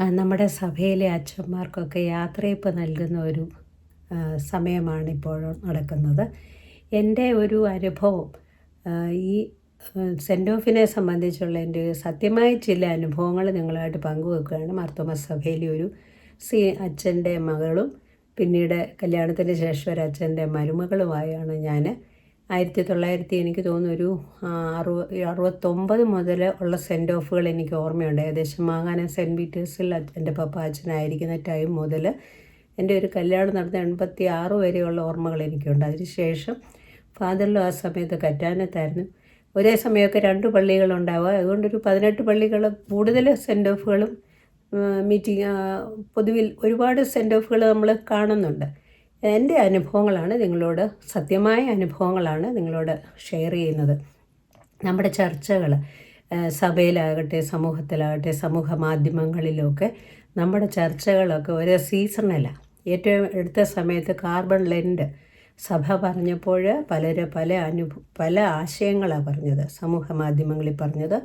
നമ്മുടെ സഭയിലെ അച്ഛന്മാർക്കൊക്കെ യാത്രയപ്പ് നൽകുന്ന ഒരു സമയമാണ് ഇപ്പോൾ നടക്കുന്നത്. എന്റെ ഒരു അനുഭവം ഈ സെന്റ് ഓഫിനെ സംബന്ധിച്ചുള്ള എന്റെ സത്യമായ ചില അനുഭവങ്ങൾ നിങ്ങളായിട്ട് പങ്കുവെക്കുകയാണ്. മാർത്തോമ സഭയിലെ ഒരു സി അച്ഛന്റെ മകളും പിന്നീട് കല്യാണത്തിന് ശേഷം ഒരു അച്ഛന്റെ മരുമകളുമായാണ് ഞാൻ ആയിരത്തി തൊള്ളായിരത്തി എനിക്ക് തോന്നുന്നു ഒരു അറുപ അറുപത്തൊമ്പത് മുതൽ ഉള്ള സെന്റ് ഓഫുകൾ എനിക്ക് ഓർമ്മയുണ്ട്. ഏകദേശം മാങ്ങാന സെന്റ് പീറ്റേഴ്സിൽ എന്റെ പപ്പ അച്ഛനായിരിക്കുന്ന ടൈം മുതൽ എന്റെ ഒരു കല്യാണം നടന്ന എൺപത്തി ആറ് വരെയുള്ള ഓർമ്മകൾ എനിക്കുണ്ട്. അതിനുശേഷം ഫാദറിലും ആ സമയത്ത് കറ്റാനത്തായിരുന്നു. ഒരേ സമയമൊക്കെ രണ്ട് പള്ളികളുണ്ടാവുക. അതുകൊണ്ടൊരു പതിനെട്ട് പള്ളികൾ കൂടുതൽ സെന്റ് ഓഫുകളും മീറ്റിംഗ് പൊതുവിൽ ഒരുപാട് സെന്റ് ഓഫുകൾ നമ്മൾ കാണുന്നുണ്ട്. എന്റെ അനുഭവങ്ങളാണ് നിങ്ങളോട് സത്യമായ അനുഭവങ്ങളാണ് നിങ്ങളോട് ഷെയർ ചെയ്യുന്നത്. നമ്മുടെ ചർച്ചകൾ സഭയിലാകട്ടെ സമൂഹത്തിലാകട്ടെ സമൂഹ മാധ്യമങ്ങളിലൊക്കെ നമ്മുടെ ചർച്ചകളൊക്കെ ഒരേ സീസണല്ല ഏറ്റവും എടുത്ത സമയത്ത് കാർബൺ ലെൻഡ് സഭ പറഞ്ഞപ്പോൾ പലര് പല അനുഭ പല ആശയങ്ങളാണ് പറഞ്ഞത് സമൂഹ മാധ്യമങ്ങളിൽ പറഞ്ഞത്.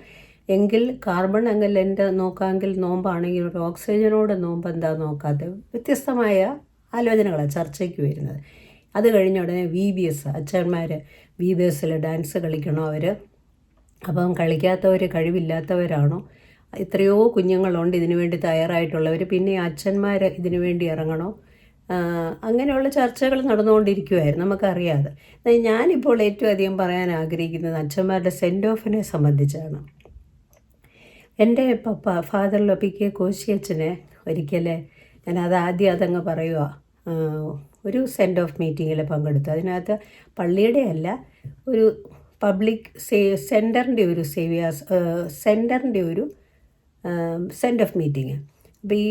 എങ്കിൽ കാർബൺ അങ്ങ് ലെൻഡ് നോക്കാമെങ്കിൽ നോമ്പാണെങ്കിൽ ഒരു ഓക്സിജനോട് നോമ്പ് എന്താ നോക്കാത്തത്? വ്യത്യസ്തമായ ആലോചനകളാണ് ചർച്ചയ്ക്ക് വരുന്നത്. അത് കഴിഞ്ഞ ഉടനെ വി ബി എസ് അച്ഛന്മാർ വി ബി എസ്സിൽ ഡാൻസ് കളിക്കണോ അവർ അപ്പം കളിക്കാത്തവർ കഴിവില്ലാത്തവരാണോ? എത്രയോ കുഞ്ഞുങ്ങളുണ്ട് ഇതിനു വേണ്ടി തയ്യാറായിട്ടുള്ളവർ പിന്നെ അച്ഛന്മാർ ഇതിനു വേണ്ടി ഇറങ്ങണോ? അങ്ങനെയുള്ള ചർച്ചകൾ നടന്നുകൊണ്ടിരിക്കുമായിരുന്നു നമുക്കറിയാതെ. ഞാനിപ്പോൾ ഏറ്റവും അധികം പറയാൻ ആഗ്രഹിക്കുന്നത് അച്ഛന്മാരുടെ സെന്റ് ഓഫിനെ സംബന്ധിച്ചാണ്. എന്റെ പപ്പ ഫാദർ പി കെ കോശിയച്ഛനെ ഒരിക്കൽ ഞാൻ അത് ആദ്യം അതങ്ങ് പറയുക ഒരു സെൻഡ് ഓഫ് മീറ്റിങ്ങിൽ പങ്കെടുത്തു. അതിനകത്ത് പള്ളിയുടെ അല്ല ഒരു പബ്ലിക് സേ സെന്ററിന്റെ ഒരു സേവിയാസ് സെന്ററിന്റെ ഒരു സെൻഡ് ഓഫ് മീറ്റിങ് അപ്പോൾ ഈ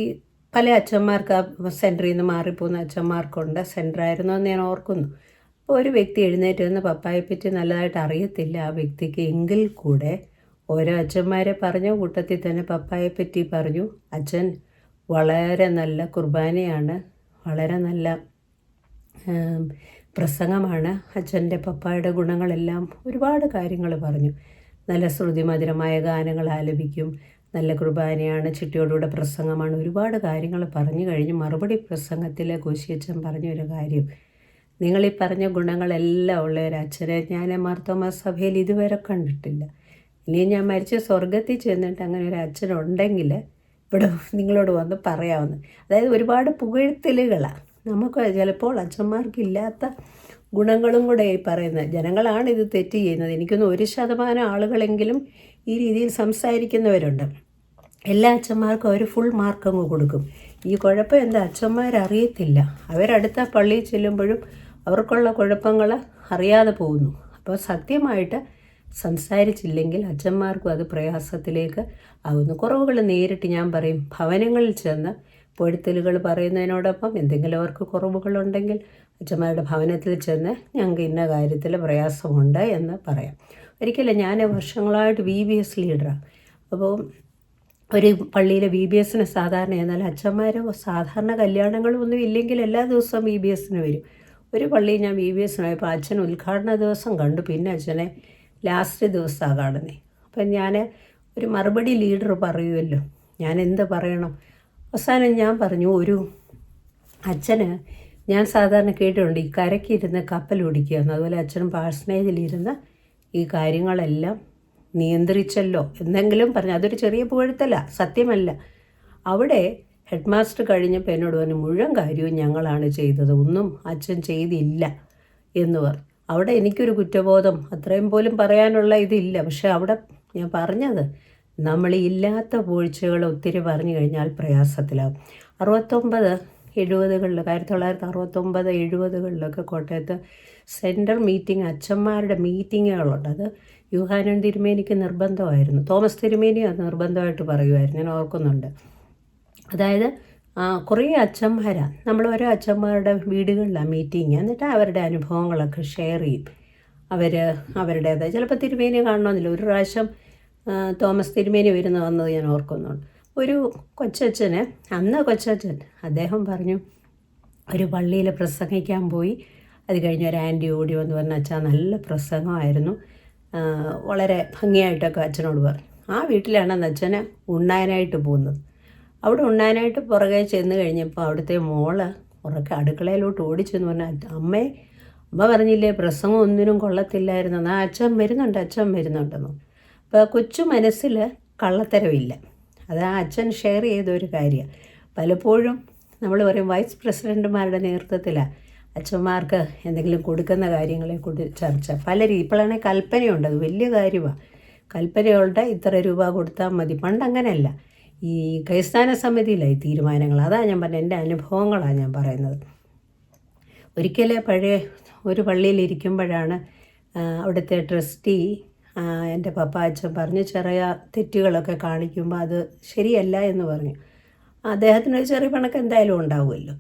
പല അച്ഛന്മാർക്ക് ആ സെന്ററിൽ നിന്ന് മാറിപ്പോകുന്ന അച്ഛന്മാർക്കുണ്ട്. സെന്ററായിരുന്നു എന്ന് ഞാൻ ഓർക്കുന്നു. അപ്പോൾ ഒരു വ്യക്തി എഴുന്നേറ്റ് നിന്ന് പപ്പായെ പറ്റി നല്ലതായിട്ട് അറിയത്തില്ല. ആ വ്യക്തിക്ക് എങ്കിൽ കൂടെ ഓരോ അച്ഛന്മാരെ പറഞ്ഞ കൂട്ടത്തിൽ തന്നെ പപ്പായെ പറ്റി പറഞ്ഞു. അച്ഛൻ വളരെ നല്ല കുർബാനയാണ്. വളരെ നല്ല പ്രസംഗമാണ്. അച്ഛന്റെ പപ്പായുടെ ഗുണങ്ങളെല്ലാം ഒരുപാട് കാര്യങ്ങൾ പറഞ്ഞു. നല്ല ശ്രുതിമധുരമായ ഗാനങ്ങൾ ആലപിക്കും. നല്ല കുർബാനയാണ് ചിട്ടിയോടുകൂടെ പ്രസംഗമാണ്. ഒരുപാട് കാര്യങ്ങൾ പറഞ്ഞു കഴിഞ്ഞ്. മറുപടി പ്രസംഗത്തിൽ കോശിയച്ഛൻ പറഞ്ഞൊരു കാര്യം. നിങ്ങളീ പറഞ്ഞ ഗുണങ്ങളെല്ലാം ഉള്ള ഒരു അച്ഛനെ. ഞാൻ മാർത്തോമ സഭയിൽ ഇതുവരെ കണ്ടിട്ടില്ല. ഇനി ഞാൻ മരിച്ച സ്വർഗത്തിൽ ചെന്നിട്ട് അങ്ങനെ ഒരു അച്ഛനുണ്ടെങ്കിൽ ഇവിടെ നിങ്ങളോട് വന്ന് പറയാവുന്നത്. അതായത് ഒരുപാട് പുകഴ്ത്തലുകളാണ് നമുക്ക് ചിലപ്പോൾ അച്ഛന്മാർക്കില്ലാത്ത ഗുണങ്ങളും കൂടെ ഈ പറയുന്നത് ജനങ്ങളാണ് ഇത് തെറ്റ് ചെയ്യുന്നത്. എനിക്കൊന്ന് ഒരു ശതമാനം ആളുകളെങ്കിലും ഈ രീതിയിൽ സംസാരിക്കുന്നവരുണ്ട്. എല്ലാ അച്ഛന്മാർക്കും അവർ ഫുൾ മാർക്ക് അങ്ങ് കൊടുക്കും. ഈ കുഴപ്പം എന്താ? അച്ഛന്മാരറിയത്തില്ല. അവരടുത്ത പള്ളിയിൽ ചെല്ലുമ്പോഴും അവർക്കുള്ള കുഴപ്പങ്ങൾ അറിയാതെ പോകുന്നു. അപ്പോൾ സത്യമായിട്ട് സംസാരിച്ചില്ലെങ്കിൽ അച്ഛന്മാർക്കും അത് പ്രയാസത്തിലേക്ക് ആകുന്നു കുറവുകൾ നേരിട്ട് ഞാൻ പറയും. ഭവനങ്ങളിൽ ചെന്ന് പൊഴുത്തലുകൾ പറയുന്നതിനോടൊപ്പം എന്തെങ്കിലും അവർക്ക് കുറവുകളുണ്ടെങ്കിൽ അച്ഛന്മാരുടെ ഭവനത്തിൽ ചെന്ന് ഞങ്ങൾക്ക് ഇന്ന കാര്യത്തിൽ പ്രയാസമുണ്ട് എന്ന് പറയാം. ഒരിക്കലും ഞാൻ വർഷങ്ങളായിട്ട് വി ബി എസ് ലീഡറാണ് അപ്പോൾ ഒരു പള്ളിയിലെ വി ബി എസിന് സാധാരണ എന്നാൽ അച്ഛന്മാർ സാധാരണ കല്യാണങ്ങളൊന്നും ഇല്ലെങ്കിൽ എല്ലാ ദിവസവും വി ബി എസിന് വരും. ഒരു പള്ളിയിൽ ഞാൻ വി ബി എസിനായപ്പോൾ അച്ഛൻ ഉദ്ഘാടന ദിവസം കണ്ടു. പിന്നെ അച്ഛനെ ലാസ്റ്റ് ദിവസമാണ് കാണുന്നത് അപ്പം ഞാൻ ഒരു മറുപടി ലീഡർ പറയുമല്ലോ ഞാൻ എന്ത് പറയണം? അവസാനം ഞാൻ പറഞ്ഞു ഒരു അച്ഛന് ഞാൻ സാധാരണ കേട്ടിട്ടുണ്ട് ഈ കരയ്ക്കിരുന്ന് കപ്പൽ ഓടിക്കുകയെന്ന് അതുപോലെ അച്ഛനും പാഴ്സനേജിലിരുന്ന് ഈ കാര്യങ്ങളെല്ലാം നിയന്ത്രിച്ചല്ലോ. എന്തെങ്കിലും പറഞ്ഞു. അതൊരു ചെറിയ പുകഴ്ത്തല്ല സത്യമല്ല. അവിടെ ഹെഡ് മാസ്റ്റർ കഴിഞ്ഞപ്പോൾ എന്നോട് പറഞ്ഞു മുഴുവൻ കാര്യവും ഞങ്ങളാണ് ചെയ്തത്. ഒന്നും അച്ഛൻ ചെയ്തില്ല എന്ന് പറഞ്ഞു. അവിടെ എനിക്കൊരു കുറ്റബോധം. അത്രയും പോലും പറയാനുള്ള ഇതില്ല. പക്ഷെ അവിടെ ഞാൻ പറഞ്ഞത് നമ്മൾ ഇല്ലാത്ത പൂഴ്ചകൾ ഒത്തിരി പറഞ്ഞു കഴിഞ്ഞാൽ പ്രയാസത്തിലാവും. അറുപത്തൊമ്പത് എഴുപതുകളിൽ ആയിരത്തി തൊള്ളായിരത്തി അറുപത്തൊമ്പത് എഴുപതുകളിലൊക്കെ കോട്ടയത്ത് സെന്റർ മീറ്റിംഗ് അച്ഛന്മാരുടെ മീറ്റിങ്ങുകളുണ്ട്. അത് യുഹാനൻ തിരുമേനിക്ക് നിർബന്ധമായിരുന്നു. തോമസ് തിരുമേനി അത് നിർബന്ധമായിട്ട് പറയുമായിരുന്നു. ഞാൻ ഓർക്കുന്നുണ്ട്. അതായത് കുറേ അച്ഛന്മാരാ. നമ്മൾ ഓരോ അച്ഛന്മാരുടെ വീടുകളിലാണ് മീറ്റിംഗ് എന്നിട്ട് അവരുടെ അനുഭവങ്ങളൊക്കെ ഷെയർ ചെയ്യും. അവർ അവരുടേത് ചിലപ്പോൾ തിരുമേനി കാണണമെന്നില്ല ഒരു പ്രാവശ്യം തോമസ് തിരുമേനി വരുന്ന വന്നത് ഞാൻ ഓർക്കുന്നുണ്ട്. ഒരു കൊച്ചച്ഛന് അന്ന് കൊച്ചച്ഛൻ അദ്ദേഹം പറഞ്ഞു ഒരു പള്ളിയിൽ പ്രസംഗിക്കാൻ പോയി. അത് കഴിഞ്ഞ് ഒരു ആന്റി ഓടി വന്ന് പറഞ്ഞ അച്ഛാ നല്ല പ്രസംഗമായിരുന്നു. വളരെ ഭംഗിയായിട്ടൊക്കെ അച്ഛനോട് പറഞ്ഞു. ആ വീട്ടിലാണ് അന്ന് അച്ഛനെ ഉണ്ണാനായിട്ട് പോകുന്നത്. അവിടെ ഉണ്ണാനായിട്ട് പുറകെ ചെന്ന് കഴിഞ്ഞപ്പോൾ അവിടുത്തെ മോൾ ഉറക്കെ അടുക്കളയിലോട്ട് ഓടിച്ചെന്ന് പറഞ്ഞാൽ അമ്മേ അമ്മ പറഞ്ഞില്ലേ പ്രസംഗം ഒന്നിനും കൊള്ളത്തില്ലായിരുന്നു. എന്നാൽ അച്ഛൻ വരുന്നുണ്ട് അച്ഛൻ വരുന്നുണ്ടെന്നു. അപ്പോൾ കൊച്ചു മനസ്സിൽ കള്ളത്തരവില്ല അത് ആ അച്ഛൻ ഷെയർ ചെയ്ത ഒരു കാര്യമാണ് പലപ്പോഴും നമ്മൾ പറയും വൈസ് പ്രസിഡന്റുമാരുടെ നേതൃത്വത്തിലാണ് അച്ഛന്മാർക്ക് എന്തെങ്കിലും കൊടുക്കുന്ന കാര്യങ്ങളെ കുറിച്ച് ചർച്ച. പല രീതി ഇപ്പോഴാണെങ്കിൽ കൽപ്പനയുണ്ട്. അത് വലിയ കാര്യമാണ് കൽപ്പനയുള്ള ഇത്ര രൂപ കൊടുത്താൽ മതി. പണ്ട് അങ്ങനെയല്ല. ഈ കൈസ്ഥാന സമിതിയിലായി തീരുമാനങ്ങൾ. അതാണ് ഞാൻ പറഞ്ഞത് എന്റെ അനുഭവങ്ങളാണ് ഞാൻ പറയുന്നത്. ഒരിക്കലേ പഴയ ഒരു പള്ളിയിലിരിക്കുമ്പോഴാണ് അവിടുത്തെ ട്രസ്റ്റി എന്റെ പപ്പ അച്ഛൻ പറഞ്ഞു ചെറിയ തെറ്റുകളൊക്കെ കാണിക്കുമ്പോൾ അത് ശരിയല്ല എന്ന് പറഞ്ഞു. അദ്ദേഹത്തിനൊരു ചെറിയ പണക്ക് എന്തായാലും ഉണ്ടാവുമല്ലോ.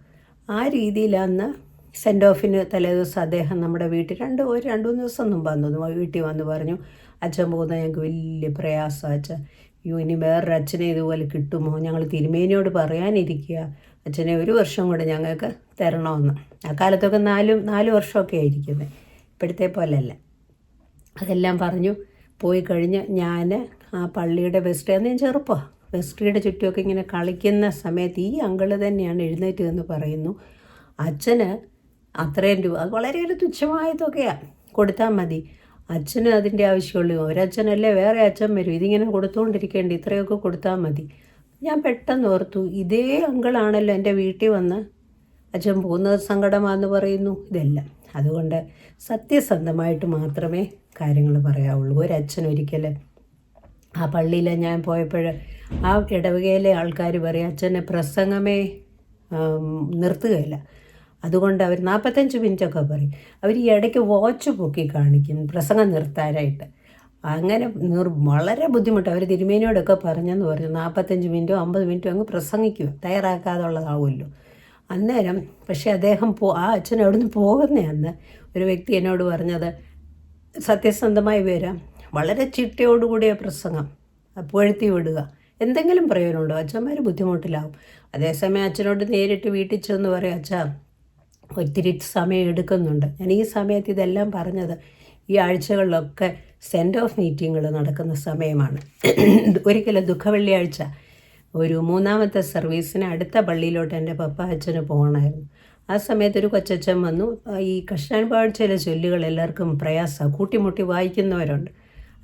ആ രീതിയിൽ അന്ന് സെൻഡ് ഓഫിന് തലേദിവസം അദ്ദേഹം നമ്മുടെ വീട്ടിൽ രണ്ട് ഒരു രണ്ട് മൂന്ന് ദിവസം മുമ്പ് വന്നു വീട്ടിൽ വന്ന് പറഞ്ഞു അച്ഛൻ പോകുന്നത് ഞങ്ങൾക്ക് വലിയ പ്രയാസം അച്ഛൻ അയ്യോ ഇനി വേറൊരു അച്ഛനെ ഇതുപോലെ കിട്ടുമോ? ഞങ്ങൾ തിരുമേനിയോട് പറയാനിരിക്കുക. അച്ഛനെ ഒരു വർഷം കൂടെ ഞങ്ങൾക്ക് തരണമെന്ന്. ആ കാലത്തൊക്കെ നാലും നാല് വർഷമൊക്കെ ആയിരിക്കുന്നത് ഇപ്പോഴത്തെ പോലെയല്ല അതെല്ലാം പറഞ്ഞു പോയി കഴിഞ്ഞ് ഞാൻ ആ പള്ളിയുടെ വെസ്റ്റ് അന്ന് ഞാൻ ചെറുപ്പമാണ് വെസ്റ്റിയുടെ ചുറ്റുമൊക്കെ ഇങ്ങനെ കളിക്കുന്ന സമയത്ത് ഈ അങ്കിൾ തന്നെയാണ് എഴുന്നേറ്റ് എന്ന് പറയുന്നു. അച്ഛന് അത്രയും രൂപ അത് വളരെ ഒരു തുച്ഛമായ തുകയാണ് കൊടുത്താൽ മതി. അച്ഛന് അതിന്റെ ആവശ്യമുള്ളൂ. ഒരച്ഛനല്ലേ വേറെ അച്ഛൻ വരും. ഇതിങ്ങനെ കൊടുത്തുകൊണ്ടിരിക്കേണ്ട ഇത്രയൊക്കെ കൊടുത്താൽ മതി. ഞാൻ പെട്ടെന്ന് ഓർത്തു ഇതേ അങ്കിളാണല്ലോ എന്റെ വീട്ടിൽ വന്ന് അച്ഛൻ പോകുന്നത് സങ്കടമാണെന്ന് പറയുന്നു. ഇതെല്ലാം. അതുകൊണ്ട് സത്യസന്ധമായിട്ട് മാത്രമേ കാര്യങ്ങൾ പറയാവുള്ളൂ. ഒരച്ഛൻ ഒരിക്കൽ ആ പള്ളിയിൽ ഞാൻ പോയപ്പോൾ ആ ഇടവകയിലെ ആൾക്കാർ പറയും അച്ഛനെ പ്രസംഗമേ നിർത്തുകയില്ല. അതുകൊണ്ട് അവർ നാൽപ്പത്തഞ്ച് മിനിറ്റൊക്കെ പറയും. അവർ ഈ ഇടയ്ക്ക് വാച്ച് പൊക്കി കാണിക്കും പ്രസംഗം നിർത്താനായിട്ട്. അങ്ങനെ നിർ വളരെ ബുദ്ധിമുട്ട്. അവർ തിരുമേനിയോടൊക്കെ പറഞ്ഞെന്ന് പറഞ്ഞു നാൽപ്പത്തഞ്ച് മിനിറ്റോ അമ്പത് മിനിറ്റോ അങ്ങ് പ്രസംഗിക്കുക തയ്യാറാക്കാതുള്ളതാവുമല്ലോ. അന്നേരം പക്ഷേ അദ്ദേഹം പോ ആ അച്ഛൻ അവിടുന്ന് പോകുന്ന അന്ന്. ഒരു വ്യക്തി എന്നോട് പറഞ്ഞത് സത്യസന്ധമായി വരാം വളരെ ചിട്ടയോടുകൂടിയ പ്രസംഗം പുഴത്തി വിടുക. എന്തെങ്കിലും പ്രയോജനമുണ്ടോ? അച്ഛന്മാർ ബുദ്ധിമുട്ടിലാവും. അതേസമയം അച്ഛനോട് നേരിട്ട് വീട്ടിൽ ചെന്ന് പറയും അച്ഛാ ഒത്തിരി സമയം എടുക്കുന്നുണ്ട്. ഞാൻ ഈ സമയത്ത് ഇതെല്ലാം പറഞ്ഞത് ഈ ആഴ്ചകളിലൊക്കെ സെൻഡ് ഓഫ് മീറ്റിങ്ങുകൾ നടക്കുന്ന സമയമാണ്. ഒരിക്കലും ദുഃഖവെള്ളിയാഴ്ച ഒരു മൂന്നാമത്തെ സർവീസിന് അടുത്ത പള്ളിയിലോട്ട് എന്റെ പപ്പ അച്ഛന് പോകണമായിരുന്നു. ആ സമയത്ത് ഒരു കൊച്ചച്ഛൻ വന്നു. ഈ കഷ്ടാൻ ചില ചൊല്ലുകൾ എല്ലാവർക്കും പ്രയാസമാണ്. കൂട്ടിമുട്ടി വായിക്കുന്നവരുണ്ട്.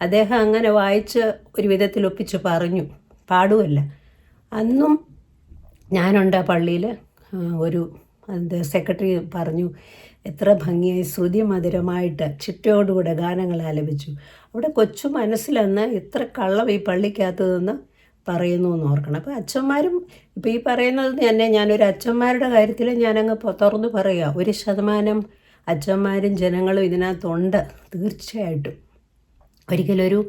അദ്ദേഹം അങ്ങനെ വായിച്ച് ഒരു വിധത്തിൽ ഒപ്പിച്ച് പറഞ്ഞു. പാടുമല്ല അന്നും ഞാനുണ്ട് ആ പള്ളിയിൽ. ഒരു എന്ത് സെക്രട്ടറി പറഞ്ഞു എത്ര ഭംഗിയായി ശ്രുതി മധുരമായിട്ട് ചിട്ടയോടുകൂടെ ഗാനങ്ങൾ ആലപിച്ചു. അവിടെ കൊച്ചു മനസ്സിലെന്ന് എത്ര കള്ളം ഈ പള്ളിക്കകത്തതെന്ന് പറയുന്നു എന്ന് ഓർക്കണം. അപ്പോൾ അച്ഛന്മാരും ഇപ്പോൾ ഈ പറയുന്നത് തന്നെ ഞാനൊരു അച്ഛന്മാരുടെ കാര്യത്തിൽ ഞാനങ്ങ് തുറന്നു പറയുക ഒരു ശതമാനം അച്ഛന്മാരും ജനങ്ങളും ഇതിനകത്തുണ്ട് തീർച്ചയായിട്ടും. ഒരിക്കലൊരു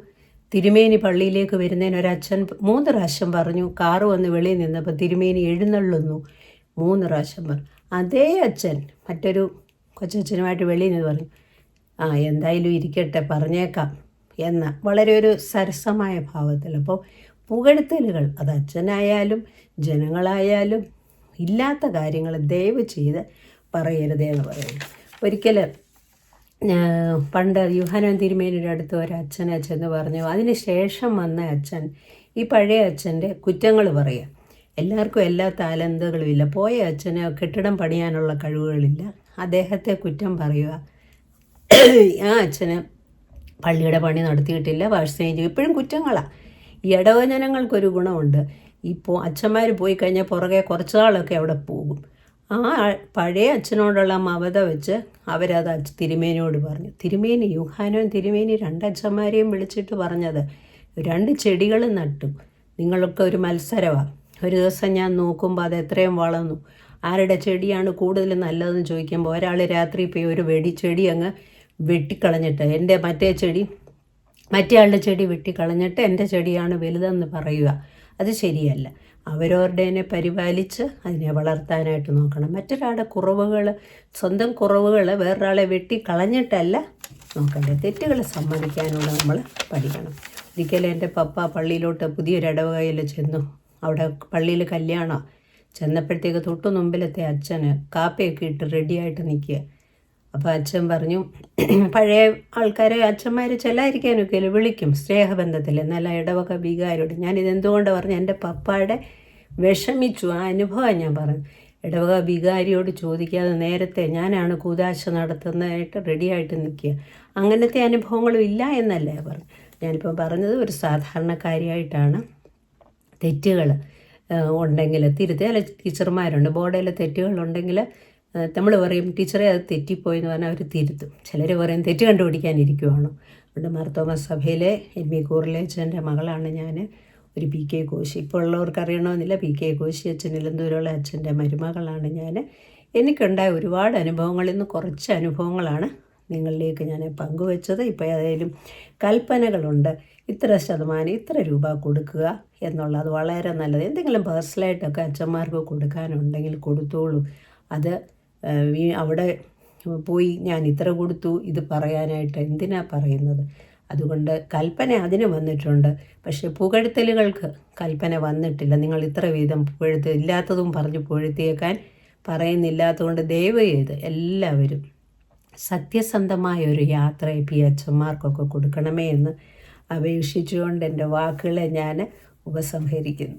തിരുമേനി പള്ളിയിലേക്ക് വരുന്നതിന് ഒരച്ഛൻ മൂന്ന് പ്രാവശ്യം പറഞ്ഞു കാറ് വന്ന് വെളിയിൽ നിന്നപ്പോൾ തിരുമേനി എഴുന്നള്ളുന്നു. മൂന്ന് പ്രാവശ്യം പറഞ്ഞു. അതേ അച്ഛൻ മറ്റൊരു കൊച്ചച്ഛനുമായിട്ട് വെളിയിൽ നിന്ന് പറഞ്ഞു ആ എന്തായാലും ഇരിക്കട്ടെ പറഞ്ഞേക്കാം എന്ന വളരെ ഒരു സരസമായ ഭാവത്തിൽ. അപ്പോൾ പുകഴ്ത്തലുകൾ അത് അച്ഛനായാലും ജനങ്ങളായാലും ഇല്ലാത്ത കാര്യങ്ങൾ ദയവ് ചെയ്ത് പറയരുതേ എന്ന് പറയുന്നു. ഒരിക്കൽ പണ്ട് യുഹാനൻ തിരുമേനിയുടെ അടുത്ത് ഒരു അച്ഛൻ അച്ഛൻ എന്ന് പറഞ്ഞു അതിന് ശേഷം വന്ന അച്ഛൻ ഈ പഴയ അച്ഛന്റെ കുറ്റങ്ങൾ പറയുക. എല്ലാവർക്കും എല്ലാ താലന്തുകളും ഇല്ല. പോയ അച്ഛന് കെട്ടിടം പണിയാനുള്ള കഴിവുകളില്ല. അദ്ദേഹത്തെ കുറ്റം പറയുക. ആ അച്ഛന് പള്ളിയുടെ പണി നടത്തിയിട്ടില്ല. വാഴ്സേജ് ഇപ്പോഴും കുറ്റങ്ങളാണ് ഈ ഇടവജനങ്ങൾക്കൊരു ഗുണമുണ്ട്. ഇപ്പോൾ അച്ഛന്മാർ പോയി കഴിഞ്ഞാൽ പുറകെ കുറച്ച് നാളൊക്കെ അവിടെ പോകും. ആ പഴയ അച്ഛനോടുള്ള മമത വെച്ച് അവരത് തിരുമേനിയോട് പറഞ്ഞു. തിരുമേനി യുഹാനോൻ തിരുമേനി രണ്ടച്ഛന്മാരെയും വിളിച്ചിട്ട് പറഞ്ഞത് രണ്ട് ചെടികൾ നട്ടു. നിങ്ങളൊക്കെ ഒരു മത്സരമാണ് ഒരു ദിവസം ഞാൻ നോക്കുമ്പോൾ അത് എത്രയും വളർന്നു. ആരുടെ ചെടിയാണ് കൂടുതൽ നല്ലതെന്ന് ചോദിക്കുമ്പോൾ ഒരാൾ രാത്രി പോയി ഒരു വെടി ചെടി അങ്ങ് വെട്ടിക്കളഞ്ഞിട്ട് എന്റെ മറ്റേ ചെടി മറ്റേ ആളുടെ ചെടി വെട്ടിക്കളഞ്ഞിട്ട് എന്റെ ചെടിയാണ് വലുതെന്ന് പറയുക. അത് ശരിയല്ല. അവരവരുടേനെ പരിപാലിച്ച് അതിനെ വളർത്താനായിട്ട് നോക്കണം. മറ്റൊരാളുടെ കുറവുകൾ സ്വന്തം കുറവുകൾ വേറൊരാളെ വെട്ടിക്കളഞ്ഞിട്ടല്ല നോക്കണ്ടേ തെറ്റുകൾ സമ്മതിക്കാനുള്ള നമ്മൾ പഠിക്കണം. ഒരിക്കലും എന്റെ പപ്പ പള്ളിയിലോട്ട് പുതിയൊരു ഇടവകയിൽ ചെന്നു. അവിടെ പള്ളിയിൽ കല്യാണം. ചെന്നപ്പോഴത്തേക്ക് തൊട്ടു മുമ്പിലത്തെ അച്ഛന് കാപ്പിയൊക്കെ ഇട്ട് റെഡിയായിട്ട് നിൽക്കുക അപ്പോൾ അച്ഛൻ പറഞ്ഞു പഴയ ആൾക്കാരെ അച്ഛന്മാർ ചെല്ലാതിരിക്കാനൊക്കെ വിളിക്കും സ്നേഹബന്ധത്തിൽ എന്നാൽ ഇടവക വികാരോട് ഞാനിത് എന്തുകൊണ്ട് പറഞ്ഞു എന്റെ പപ്പായുടെ വിഷമിച്ചു. ആ അനുഭവം ഞാൻ പറഞ്ഞു. ഇടവക വികാരിയോട് ചോദിക്കാതെ നേരത്തെ ഞാനാണ് കൂതാശ നടത്തുന്നതായിട്ട് റെഡിയായിട്ട് നിൽക്കുക അങ്ങനത്തെ അനുഭവങ്ങളും ഇല്ല എന്നല്ലേ പറഞ്ഞു ഞാനിപ്പോൾ പറഞ്ഞത് ഒരു സാധാരണക്കാരിയായിട്ടാണ്. തെറ്റുകൾ ഉണ്ടെങ്കിൽ തിരുത്തി. അല്ല ടീച്ചർമാരുണ്ട്. ബോർഡിൽ തെറ്റുകളുണ്ടെങ്കിൽ നമ്മൾ പറയും ടീച്ചറെ അത് തെറ്റിപ്പോയെന്ന് പറഞ്ഞാൽ അവർ തിരുത്തും. ചിലർ പറയും തെറ്റ് കണ്ടുപിടിക്കാനിരിക്കുവാണ്. അതുകൊണ്ട് മാർത്തോമ സഭയിലെ എൻ വി കൂറിലേച്ചന്റെ മകളാണ് ഞാൻ ഒരു പി കെ കോശി. ഇപ്പോൾ ഉള്ളവർക്ക് അറിയണമെന്നില്ല. പി കെ കോശി അച്ഛൻ ഇലന്തൂരുള്ള അച്ഛന്റെ മരുമകളാണ് ഞാൻ. എനിക്കുണ്ടായ ഒരുപാട് അനുഭവങ്ങളിൽ നിന്ന് കുറച്ച് അനുഭവങ്ങളാണ് നിങ്ങളിലേക്ക് ഞാൻ പങ്കുവച്ചത്. ഇപ്പോൾ ഏതായാലും കൽപ്പനകളുണ്ട്. ഇത്ര ശതമാനം ഇത്ര രൂപ കൊടുക്കുക എന്നുള്ളത് വളരെ നല്ലത്. എന്തെങ്കിലും പേഴ്സണലായിട്ടൊക്കെ അച്ഛന്മാർക്ക് കൊടുക്കാനുണ്ടെങ്കിൽ കൊടുത്തോളൂ. അത് അവിടെ പോയി ഞാൻ ഇത്ര കൊടുത്തു ഇത് പറയാനായിട്ട് എന്തിനാ പറയുന്നത്? അതുകൊണ്ട് കൽപ്പന അതിന് വന്നിട്ടുണ്ട്. പക്ഷേ പുകഴ്ത്തലുകൾക്ക് കൽപ്പന വന്നിട്ടില്ല. നിങ്ങൾ ഇത്ര വീതം പുകഴ്ത്ത് ഇല്ലാത്തതും പറഞ്ഞ് പുകഴ്ത്തിയേക്കാൻ പറയുന്നില്ലാത്തതുകൊണ്ട് ദയവ് ചെയ്ത് എല്ലാവരും സത്യസന്ധമായ ഒരു യാത്ര പി അച്ഛന്മാർക്കൊക്കെ കൊടുക്കണമേ എന്ന് അപേക്ഷിച്ചുകൊണ്ട് എന്റെ വാക്കുകളെ ഞാൻ ഉപസംഹരിക്കുന്നു.